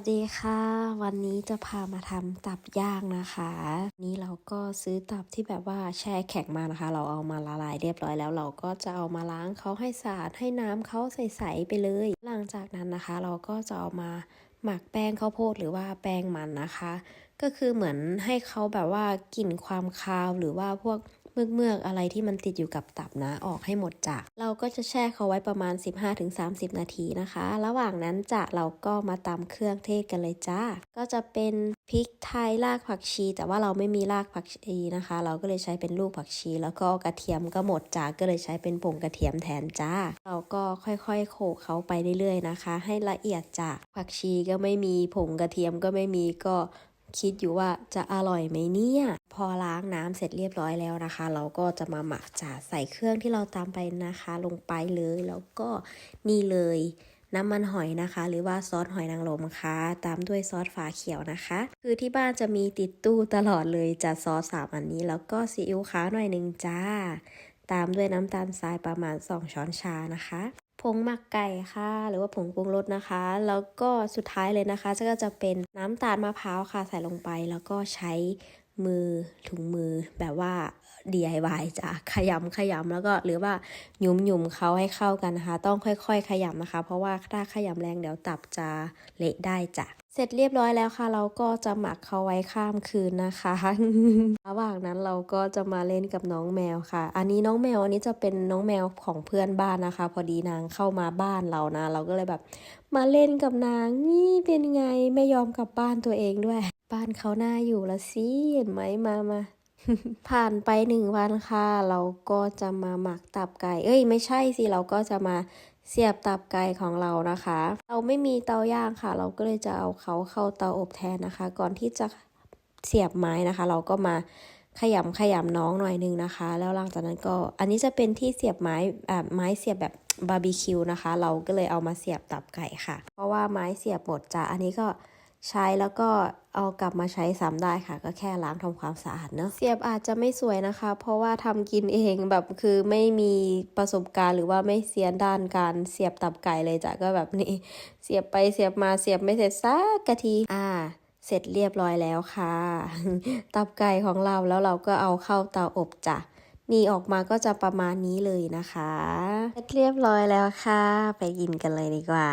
สดีค่ะ วันนี้จะพามาทำตับย่างนะคะ นี่เราก็ซื้อตับที่แบบว่าแช่แข็งมานะคะ เราเอามาละลายเรียบร้อยแล้วเราก็จะเอามาล้างเขาให้สะอาดให้น้ำเขาใสๆไปเลย หลังจากนั้นนะคะ เราก็จะเอามาหมักแป้งข้าวโพดหรือว่าแป้งมันนะคะ ก็คือเหมือนให้เขาแบบว่ากลิ่นความคาวหรือว่าพวก เมือกเมือกอะไรที่มันติดอยู่กับตับนะออกให้หมดจ้ะเราก็จะแช่เขาไว้ประมาณ 15-30 นาทีนะคะ ระหว่างนั้นจะเราก็มาตำเครื่องเทศกันเลยจ้า ก็จะเป็นพริกไทยรากผักชี แต่ว่าเราไม่มีรากผักชีนะคะ เราก็เลยใช้เป็นลูกผักชี แล้วก็กระเทียมก็หมดจ้าก็เลยใช้เป็นผงกระเทียมแทนจ้า เราก็ค่อยๆโขกเขาไปเรื่อยๆนะคะ ให้ละเอียดจ้ะผักชีก็ไม่มีผงกระเทียมก็ไม่มีก็ คิดอยู่ว่าจะอร่อยไหมเนี่ย พอล้างน้ำเสร็จเรียบร้อยแล้วนะคะ เราก็จะมาหมักจ่าใส่เครื่องที่เราตามไปนะคะ ลงไปเลยแล้วก็นี่เลยน้ำมันหอยนะคะ หรือว่าซอสหอยนางรมค่ะ ตามด้วยซอสฝาเขียวนะคะ คือที่บ้านจะมีติดตู้ตลอดเลยจะซอสสามอันนี้แล้วก็ซีอิ๊วขาวหน่อยหนึ่งจ้า ตามด้วยน้ำตาลทรายประมาณ 2 ช้อนชานะคะ ผงหมักไก่ค่ะ หรือว่าผงปรุงรสนะคะ แล้วก็สุดท้ายเลยนะคะก็จะเป็นน้ำตาลมะพร้าวค่ะใส่ลงไป แล้วก็ใช้ มือถุงมือแบบว่า DIY จะขยำขยำแล้วก็หรือว่าหยุมหยุมเขาให้เข้ากันนะคะ ต้องค่อย ๆ ขยำนะคะ เพราะว่าถ้าขยำแรงเดี๋ยวตับจะเละได้จ้ะเสร็จเรียบร้อยแล้วค่ะ เราก็จะหมักเขาไว้ข้ามคืนนะคะ ระหว่างนั้นเราก็จะมาเล่นกับน้องแมวค่ะ อันนี้น้องแมวอันนี้จะเป็นน้องแมวของเพื่อนบ้านนะคะ พอดีนางเข้ามาบ้านเรานะ เราก็เลยแบบ มาเล่นกับนางนี่เป็นไงไม่ยอมกลับบ้านตัวเองด้วย บ้านเขาหน้าอยู่ละสิเห็นไหมมามา ผ่านไปหนึ่งวันค่ะ เราก็จะมาหมักตับไก่ เอ้ย ไม่ใช่สิเราก็จะมาเสียบตับไก่ของเรานะคะ เราไม่มีเตาย่างค่ะ เราก็เลยจะเอาเขาเข้าเตาอบแทนนะคะ ก่อนที่จะเสียบไม้นะคะ เราก็มาขยำขยำน้องหน่อยนึงนะคะ แล้วหลังจากนั้นก็อันนี้จะเป็นที่เสียบไม้แบบไม้เสียบแบบบาร์บีคิวนะคะ เราก็เลยเอามาเสียบตับไก่ค่ะ เพราะว่าไม้เสียบหมดจ้ะอันนี้ก็ ใช้แล้วก็เอากลับมาใช้ซ้ำได้ค่ะ ก็แค่ล้างทำความสะอาดเนอะเสียบอาจจะไม่สวยนะคะ เพราะว่าทำกินเองแบบคือไม่มีประสบการณ์ หรือว่าไม่เซียนด้านการเสียบตับไก่เลยจ้ะก็แบบนี้ เสียบไปเสียบมาเสียบไม่เสร็จสักกะทีอ่าเสร็จเรียบร้อยแล้วค่ะ ตับไก่ของเราแล้วเราก็เอาเข้าเตาอบจ้ะนี่ออกมาก็จะประมาณนี้เลยนะคะเสร็จเรียบร้อยแล้วค่ะ ไปกินกันเลยดีกว่า